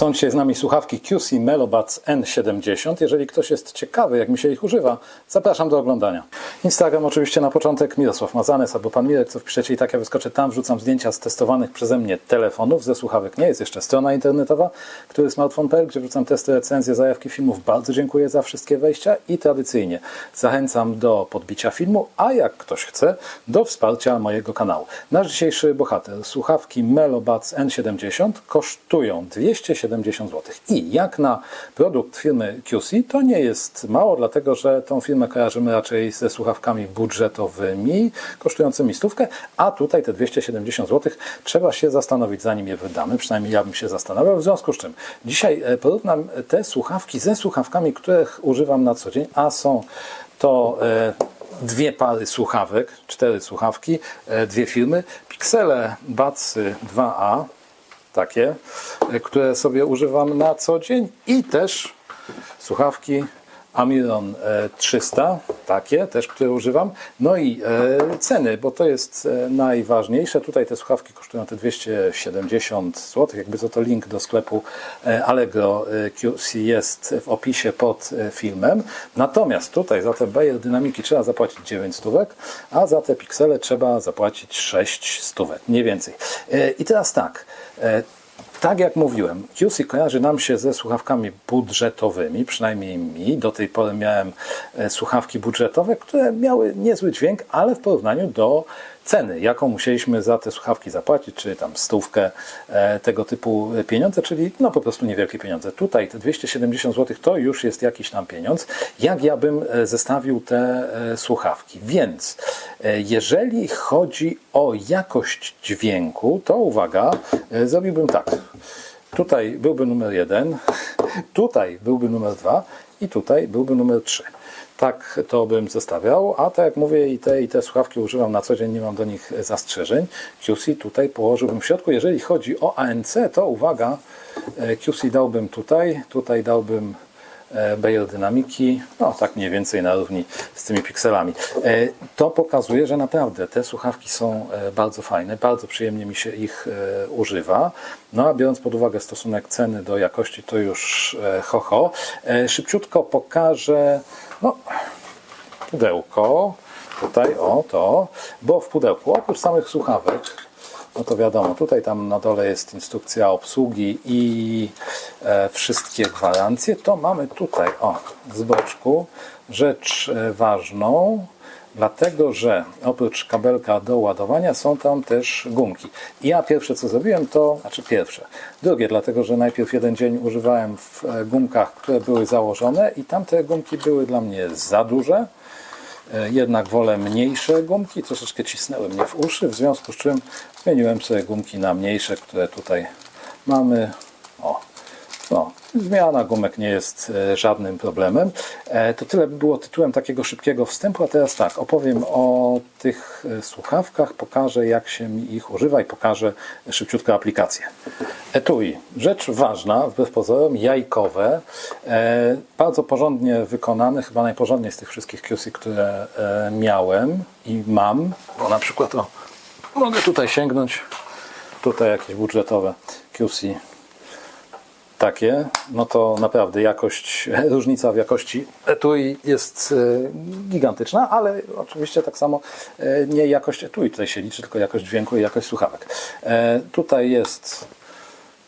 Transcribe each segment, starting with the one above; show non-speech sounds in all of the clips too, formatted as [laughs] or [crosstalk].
Są dzisiaj z nami słuchawki QC Melobuds N70. Jeżeli ktoś jest ciekawy, jak mi się ich używa, zapraszam do oglądania. Instagram oczywiście na początek Mirosław Mazanes albo Pan Mirek, co wpiszecie i tak ja wyskoczę tam, wrzucam zdjęcia z testowanych przeze mnie telefonów, ze słuchawek nie. Jest jeszcze strona internetowa, który smartphone.pl, gdzie wrzucam testy, recenzje, zajawki filmów. Bardzo dziękuję za wszystkie wejścia i tradycyjnie zachęcam do podbicia filmu, a jak ktoś chce, do wsparcia mojego kanału. Nasz dzisiejszy bohater, słuchawki Melobuds N70 kosztują 270 zł. I jak na produkt firmy QC, to nie jest mało, dlatego że tą firmę kojarzymy raczej ze słuchawkami budżetowymi, kosztującymi stówkę, a tutaj te 270 zł trzeba się zastanowić, zanim je wydamy. Przynajmniej ja bym się zastanawiał. W związku z czym dzisiaj e, porównam te słuchawki ze słuchawkami, których używam na co dzień, a są to e, dwie pary słuchawek, cztery słuchawki, e, dwie firmy. Pixele Batsy 2A, takie, e, które sobie używam na co dzień. I też słuchawki Amiron e, 300, takie też, które używam. No i e, ceny, bo to jest e, najważniejsze. Tutaj te słuchawki kosztują te 270 zł. Jakby co to link do sklepu e, Allegro e, QC jest w opisie pod e, filmem. Natomiast tutaj za te Bayer Dynamiki trzeba zapłacić 9 stówek, a za te piksele trzeba zapłacić 6 stówek, mniej więcej. E, I teraz tak, e, tak jak mówiłem, QC kojarzy nam się ze słuchawkami budżetowymi, przynajmniej mi. Do tej pory miałem e, słuchawki budżetowe, które miały niezły dźwięk, ale w porównaniu do ceny, jaką musieliśmy za te słuchawki zapłacić, czyli tam stówkę, e, tego typu pieniądze, czyli no po prostu niewielkie pieniądze. Tutaj te 270 zł to już jest jakiś tam pieniądz. Jak ja bym e, zestawił te e, słuchawki? Więc jeżeli chodzi o jakość dźwięku, to uwaga, zrobiłbym tak. Tutaj byłby numer jeden, [laughs] tutaj byłby numer dwa i tutaj byłby numer trzy. Tak to bym zestawiał, a tak jak mówię i te i te słuchawki używam na co dzień, nie mam do nich zastrzeżeń. QC tutaj położyłbym w środku. Jeżeli chodzi o ANC, to uwaga, e, QC dałbym tutaj, tutaj dałbym e, Bayer Dynamiki, no tak mniej więcej na równi z tymi pikselami. E, To pokazuje, że naprawdę te słuchawki są bardzo fajne, bardzo przyjemnie mi się ich używa. No a biorąc pod uwagę stosunek ceny do jakości, to już ho, ho. Szybciutko pokażę, no pudełko, tutaj o to, bo w pudełku oprócz samych słuchawek, no to wiadomo, tutaj tam na dole jest instrukcja obsługi i e, wszystkie gwarancje, to mamy tutaj, o, z boczku, rzecz e, ważną, dlatego że oprócz kabelka do ładowania są tam też gumki. I ja pierwsze co zrobiłem to, znaczy pierwsze, drugie, dlatego że najpierw jeden dzień używałem w e, gumkach, które były założone i tamte gumki były dla mnie za duże, E, jednak wolę mniejsze gumki, troszeczkę cisnęły mnie w uszy, w związku z czym zmieniłem sobie gumki na mniejsze, które tutaj mamy. O, zmiana gumek nie jest e, żadnym problemem. E, To tyle by było tytułem takiego szybkiego wstępu, a teraz tak, opowiem o tych e, słuchawkach, pokażę jak się mi ich używa i pokażę szybciutko aplikację. Etui, rzecz ważna, wbrew pozorom, jajkowe, bardzo porządnie wykonane, chyba najporządniej z tych wszystkich QC, które miałem i mam, bo na przykład o, mogę tutaj sięgnąć, tutaj jakieś budżetowe QC takie, no to naprawdę jakość, [laughs] różnica w jakości etui jest e, gigantyczna, ale oczywiście tak samo e, nie jakość etui tutaj się liczy, tylko jakość dźwięku i jakość słuchawek. E, Tutaj jest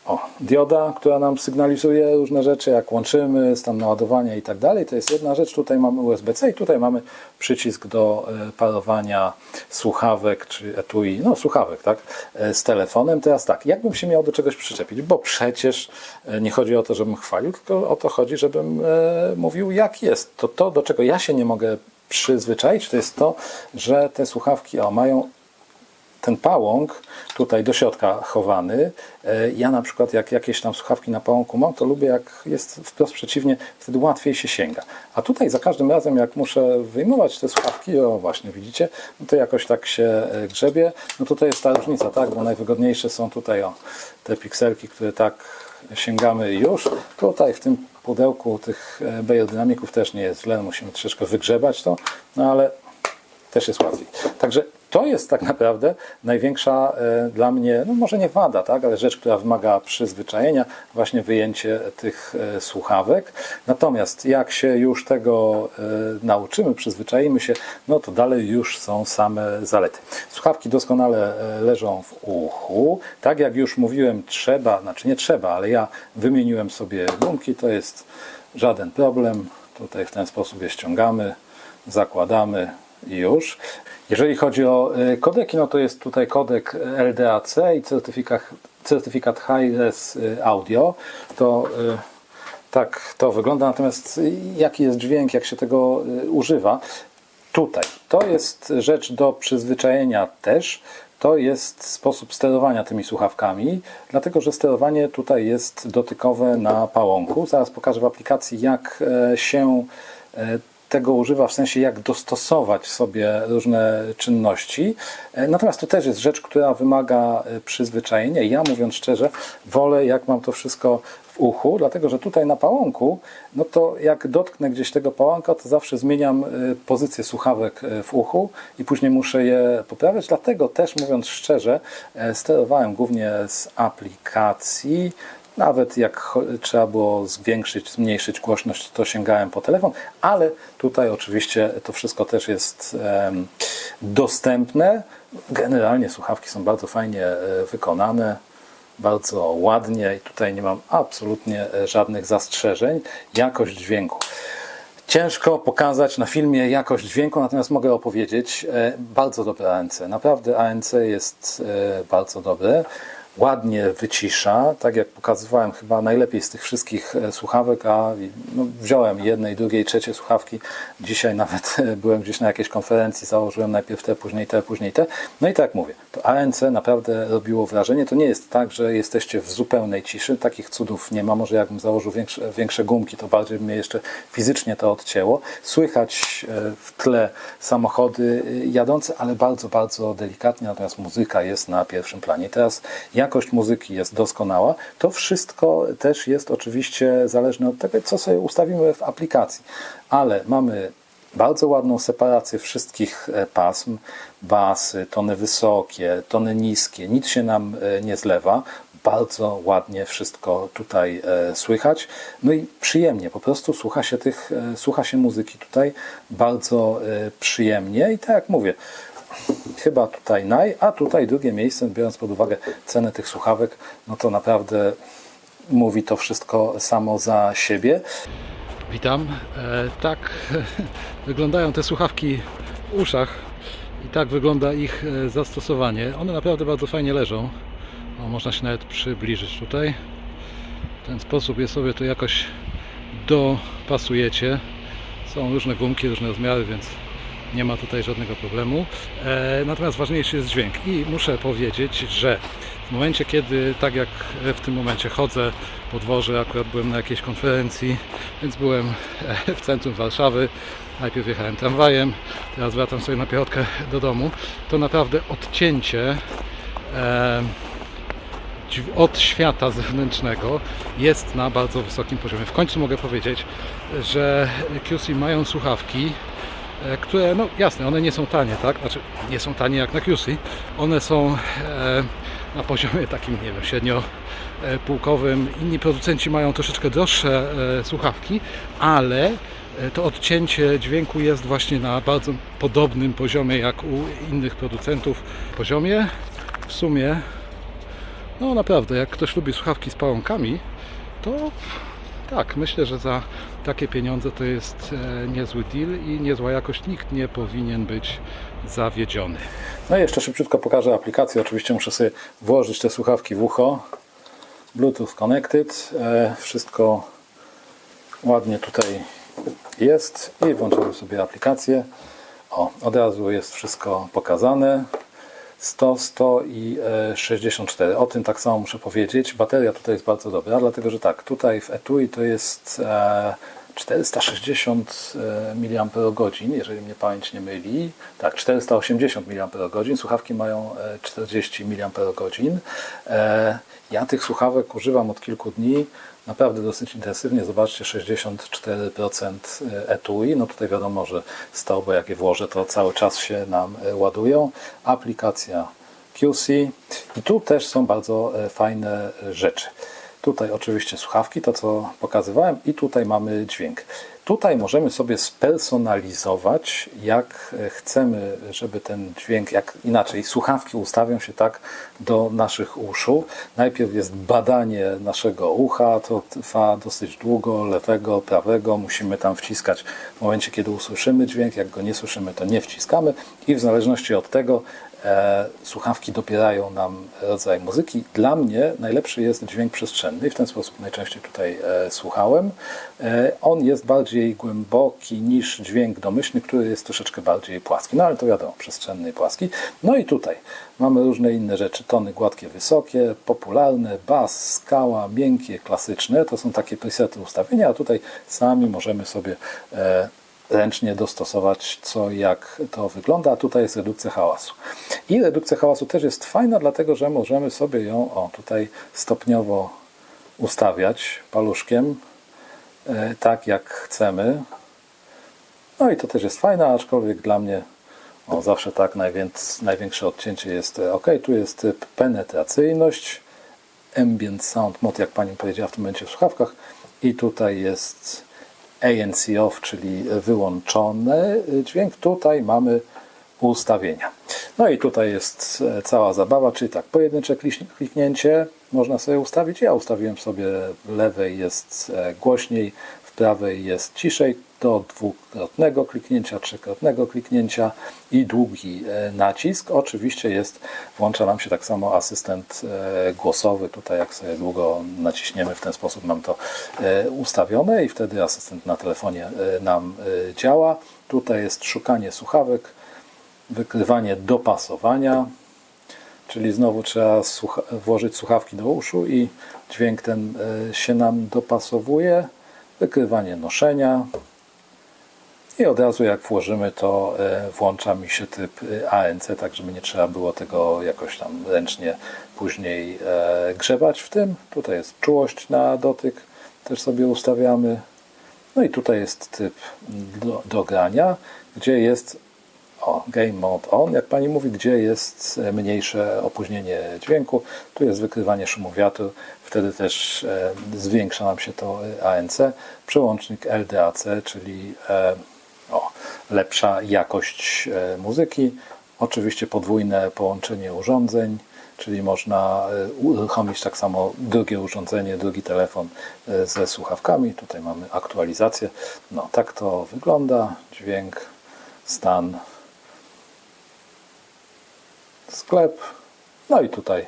o, dioda, która nam sygnalizuje różne rzeczy, jak łączymy, stan naładowania i tak dalej. To jest jedna rzecz. Tutaj mamy USB-C i tutaj mamy przycisk do e, parowania słuchawek, czy etui, no słuchawek, tak, e, z telefonem. Teraz tak, jakbym się miał do czegoś przyczepić, bo przecież e, nie chodzi o to, żebym chwalił, tylko o to chodzi, żebym mówił, jak jest. To to, do czego ja się nie mogę przyzwyczaić, to jest to, że te słuchawki o, mają ten pałąk tutaj do środka chowany. E, Ja na przykład jak jakieś tam słuchawki na pałąku mam, to lubię jak jest wprost przeciwnie, wtedy łatwiej się sięga. A tutaj za każdym razem jak muszę wyjmować te słuchawki, o właśnie widzicie, no to jakoś tak się e, grzebie. No tutaj jest ta różnica, tak, bo najwygodniejsze są tutaj o te pikselki, które tak sięgamy już. Tutaj w tym pudełku tych e, Bayer Dynamików też nie jest źle, musimy troszeczkę wygrzebać to, no ale też jest łatwiej. Także to jest tak naprawdę największa e, dla mnie, no może nie wada, tak, ale rzecz, która wymaga przyzwyczajenia, właśnie wyjęcie tych e, słuchawek. Natomiast jak się już tego e, nauczymy, przyzwyczaimy się, no to dalej już są same zalety. Słuchawki doskonale leżą w uchu. Tak jak już mówiłem, trzeba, znaczy nie trzeba, ale ja wymieniłem sobie gumki, to jest żaden problem. Tutaj w ten sposób je ściągamy, zakładamy już. Jeżeli chodzi o y, kodeki, no to jest tutaj kodek LDAC i certyfikat, certyfikat Hi-Res y, Audio. To y, tak to wygląda. Natomiast jaki jest dźwięk, jak się tego używa? Tutaj. To jest rzecz do przyzwyczajenia też. To jest sposób sterowania tymi słuchawkami, dlatego że sterowanie tutaj jest dotykowe na pałąku. Zaraz pokażę w aplikacji, jak e, się e, tego używa, w sensie jak dostosować sobie różne czynności. E, Natomiast to też jest rzecz, która wymaga e, przyzwyczajenia. Ja mówiąc szczerze, wolę jak mam to wszystko w uchu, dlatego że tutaj na pałąku, no to jak dotknę gdzieś tego pałąka, to zawsze zmieniam y, pozycję słuchawek w uchu i później muszę je poprawiać. Dlatego też mówiąc szczerze, e, sterowałem głównie z aplikacji. Nawet jak trzeba było zwiększyć, zmniejszyć głośność, to sięgałem po telefon, ale tutaj oczywiście to wszystko też jest dostępne. Generalnie słuchawki są bardzo fajnie e, wykonane bardzo ładnie i tutaj nie mam absolutnie e, żadnych zastrzeżeń. Jakość dźwięku. Ciężko pokazać na filmie jakość dźwięku, natomiast mogę opowiedzieć. e, Bardzo dobre ANC. Naprawdę ANC jest bardzo dobre. Ładnie wycisza, tak jak pokazywałem, chyba najlepiej z tych wszystkich e, słuchawek, a no, wziąłem jednej, drugiej, trzeciej słuchawki. Dzisiaj nawet e, byłem gdzieś na jakiejś konferencji, założyłem najpierw te, później te, później te. No i tak mówię, to ANC naprawdę robiło wrażenie. To nie jest tak, że jesteście w zupełnej ciszy. Takich cudów nie ma. Może jakbym założył większe, większe gumki, to bardziej by mnie jeszcze fizycznie to odcięło. Słychać e, w tle samochody jadące, ale bardzo, bardzo delikatnie. Natomiast muzyka jest na pierwszym planie. Teraz jakość muzyki jest doskonała. To wszystko też jest oczywiście zależne od tego, co sobie ustawimy w aplikacji. Ale mamy bardzo ładną separację wszystkich e, pasm, basy, tony wysokie, tony niskie, nic się nam e, nie zlewa. Bardzo ładnie wszystko tutaj e, słychać. No i przyjemnie, po prostu słucha się tych, słucha się muzyki tutaj bardzo przyjemnie i tak jak mówię, chyba tutaj naj, a tutaj drugie miejsce, biorąc pod uwagę cenę tych słuchawek, no to naprawdę mówi to wszystko samo za siebie. Witam. E, tak [laughs] wyglądają te słuchawki w uszach i tak wygląda ich e, zastosowanie. One naprawdę bardzo fajnie leżą. O, można się nawet przybliżyć tutaj. W ten sposób je sobie to jakoś dopasujecie. Są różne gumki, różne rozmiary, więc nie ma tutaj żadnego problemu. E, natomiast ważniejszy jest dźwięk i muszę powiedzieć, że w momencie, kiedy tak jak w tym momencie chodzę po dworze, akurat byłem na jakiejś konferencji, więc byłem e, w centrum Warszawy. Najpierw jechałem tramwajem, teraz wracam sobie na piechotkę do domu. To naprawdę odcięcie e, od świata zewnętrznego jest na bardzo wysokim poziomie. W końcu mogę powiedzieć, że QC mają słuchawki, które, no jasne, one nie są tanie, tak? Znaczy, nie są tanie jak na QC. One są e, na poziomie takim, nie wiem, średniopółkowym. Inni producenci mają troszeczkę droższe e, słuchawki, ale e, to odcięcie dźwięku jest właśnie na bardzo podobnym poziomie jak u innych producentów. Poziomie w sumie no naprawdę, jak ktoś lubi słuchawki z pałąkami, to tak, myślę, że za takie pieniądze to jest e, niezły deal i niezła jakość. Nikt nie powinien być zawiedziony. No i jeszcze szybciutko pokażę aplikację. Oczywiście muszę sobie włożyć te słuchawki w ucho. Bluetooth connected. E, Wszystko ładnie tutaj jest i włączamy sobie aplikację. O, od razu jest wszystko pokazane. 100, 100 i e, 64. O tym tak samo muszę powiedzieć. Bateria tutaj jest bardzo dobra, dlatego że tak, tutaj w etui to jest e, 460 mAh, jeżeli mnie pamięć nie myli. Tak, 480 mAh. Słuchawki mają e, 40 mAh. E, Ja tych słuchawek używam od kilku dni. Naprawdę dosyć intensywnie. Zobaczcie, 64% etui. No tutaj wiadomo, że 100, bo jak je włożę, to cały czas się nam e, ładują. Aplikacja QC. I tu też są bardzo e, fajne e, rzeczy. Tutaj oczywiście słuchawki, to co pokazywałem, i tutaj mamy dźwięk. Tutaj możemy sobie spersonalizować, jak e, chcemy, żeby ten dźwięk, jak inaczej, słuchawki ustawią się tak do naszych uszu. Najpierw jest badanie naszego ucha, to trwa dosyć długo, lewego, prawego, musimy tam wciskać w momencie, kiedy usłyszymy dźwięk, jak go nie słyszymy, to nie wciskamy. I w zależności od tego słuchawki dopierają nam rodzaj muzyki. Dla mnie najlepszy jest dźwięk przestrzenny w ten sposób najczęściej tutaj e, słuchałem. E, on jest bardziej głęboki niż dźwięk domyślny, który jest troszeczkę bardziej płaski. No ale to wiadomo, przestrzenny i płaski. No i tutaj mamy różne inne rzeczy. Tony gładkie, wysokie, popularne, bas, skała, miękkie, klasyczne. To są takie presety ustawienia, a tutaj sami możemy sobie e, ręcznie dostosować, co jak to wygląda. A tutaj jest redukcja hałasu. I redukcja hałasu też jest fajna, dlatego że możemy sobie ją o, tutaj stopniowo ustawiać paluszkiem, e, tak jak chcemy. No i to też jest fajne, aczkolwiek dla mnie o, zawsze tak największe odcięcie jest e, ok. Tu jest penetracyjność, ambient sound mode, jak pani powiedziała w tym momencie w słuchawkach. I tutaj jest ANC off, czyli wyłączony dźwięk. Tutaj mamy ustawienia. No i tutaj jest e, cała zabawa, czyli tak, pojedyncze klik- kliknięcie można sobie ustawić. Ja ustawiłem sobie lewej jest e, głośniej, prawej jest ciszej. Do dwukrotnego kliknięcia, trzykrotnego kliknięcia i długi e, nacisk. Oczywiście jest, włącza nam się tak samo asystent e, głosowy. Tutaj jak sobie długo naciśniemy, w ten sposób mam to e, ustawione i wtedy asystent na telefonie nam działa. Tutaj jest szukanie słuchawek, wykrywanie dopasowania, czyli znowu trzeba słucha- włożyć słuchawki do uszu i dźwięk ten się nam dopasowuje, wykrywanie noszenia i od razu jak włożymy to e, włącza mi się typ e, ANC, tak żeby nie trzeba było tego jakoś tam ręcznie później e, grzebać w tym. Tutaj jest czułość na dotyk, też sobie ustawiamy. No i tutaj jest typ do, do grania, gdzie jest o, Game Mode On, jak pani mówi, gdzie jest e, mniejsze opóźnienie dźwięku. Tu jest wykrywanie szumu wiatru, wtedy też e, zwiększa nam się to e, ANC. Przełącznik LDAC, czyli o, lepsza jakość muzyki. Oczywiście podwójne połączenie urządzeń, czyli można uruchomić tak samo drugie urządzenie, drugi telefon ze słuchawkami. Tutaj mamy aktualizację. No, tak to wygląda. Dźwięk, stan, sklep. No i tutaj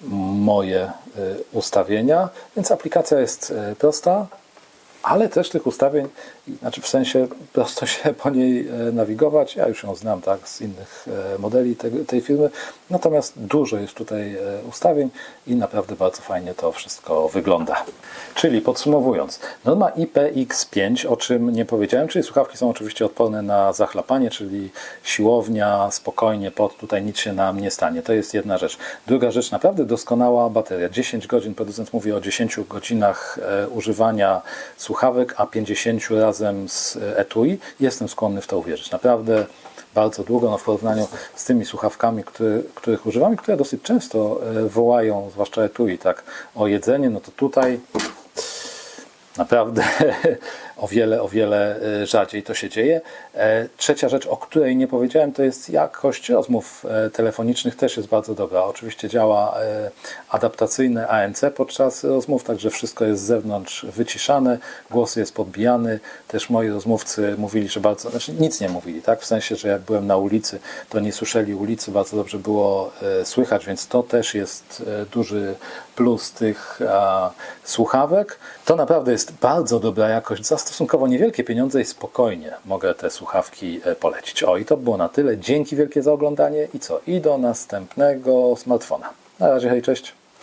moje y, ustawienia. Więc aplikacja jest y, prosta, ale też tych ustawień, znaczy w sensie prosto się po niej e, nawigować. Ja już ją znam tak, z innych e, modeli tej, firmy. Natomiast dużo jest tutaj e, ustawień i naprawdę bardzo fajnie to wszystko wygląda. Czyli podsumowując, norma IPX5, o czym nie powiedziałem, czyli słuchawki są oczywiście odporne na zachlapanie, czyli siłownia, spokojnie, pod tutaj nic się nam nie stanie. To jest jedna rzecz. Druga rzecz, naprawdę doskonała bateria. 10 godzin, producent mówi o 10 godzinach używania słuchawek, a 50 razem z e, etui. Jestem skłonny w to uwierzyć. Naprawdę bardzo długo no w porównaniu z tymi słuchawkami, które, których używam i które dosyć często e, wołają, zwłaszcza etui, tak, o jedzenie, no to tutaj naprawdę o wiele, o wiele e, rzadziej to się dzieje. E, Trzecia rzecz, o której nie powiedziałem, to jest jakość rozmów e, telefonicznych też jest bardzo dobra. Oczywiście działa e, adaptacyjne ANC podczas rozmów, także wszystko jest z zewnątrz wyciszane, głos jest podbijany. Też moi rozmówcy mówili, że bardzo, znaczy nic nie mówili, tak? W sensie, że jak byłem na ulicy, to nie słyszeli ulicy, bardzo dobrze było słychać, więc to też jest duży plus tych a, słuchawek. To naprawdę jest bardzo dobra jakość za stosunkowo niewielkie pieniądze i spokojnie mogę te słuchawki e, polecić. O i to było na tyle. Dzięki wielkie za oglądanie i co? I do następnego smartfona. Na razie, hej, cześć.